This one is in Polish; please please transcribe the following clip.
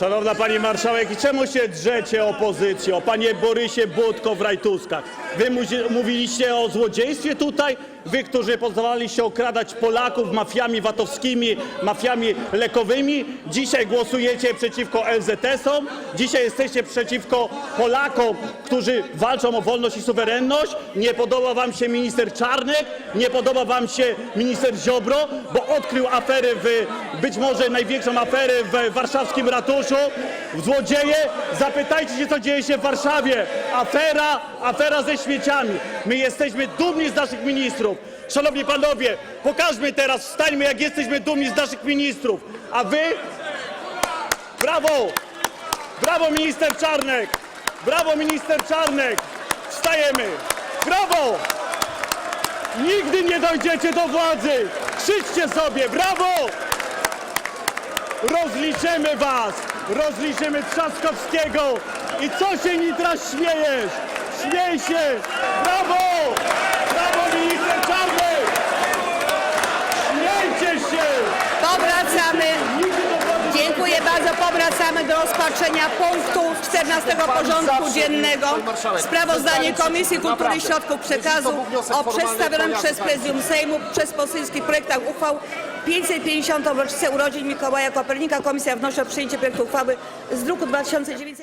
Szanowna Pani Marszałek, i czemu się drzecie opozycjo? Panie Borysie Budko w rajtuskach. Wy mówiliście o złodziejstwie tutaj? Wy, którzy pozwalaliście okradać Polaków mafiami VAT-owskimi, mafiami lekowymi, dzisiaj głosujecie przeciwko LZS-om, dzisiaj jesteście przeciwko Polakom, którzy walczą o wolność i suwerenność. Nie podoba wam się minister Czarnek, nie podoba wam się minister Ziobro, bo odkrył afery w, być może największą aferę w warszawskim ratuszu. Złodzieje, zapytajcie się, co dzieje się w Warszawie. Afera, afera ze śmieciami. My jesteśmy dumni z naszych ministrów. Szanowni panowie, pokażmy teraz, wstańmy jak jesteśmy dumni z naszych ministrów. A wy? Brawo! Brawo minister Czarnek! Brawo minister Czarnek! Wstajemy! Brawo! Nigdy nie dojdziecie do władzy! Krzyczcie sobie! Brawo! Rozliczymy was! Rozliczymy Trzaskowskiego! I co się Nitra śmiejesz? Śmiej się! Brawo! Brawo minister Czarnek! Śmiejcie się! Powracamy. Dziękuję bardzo. Powracamy do rozpatrzenia punktu 14 porządku dziennego. Sprawozdanie Komisji Kultury i Środków Przekazu o przedstawionym przez Prezydium Sejmu przez poselskich projektach uchwał 550. rocznicę urodzin Mikołaja Kopernika. Komisja wnosi o przyjęcie projektu uchwały z druku 2900.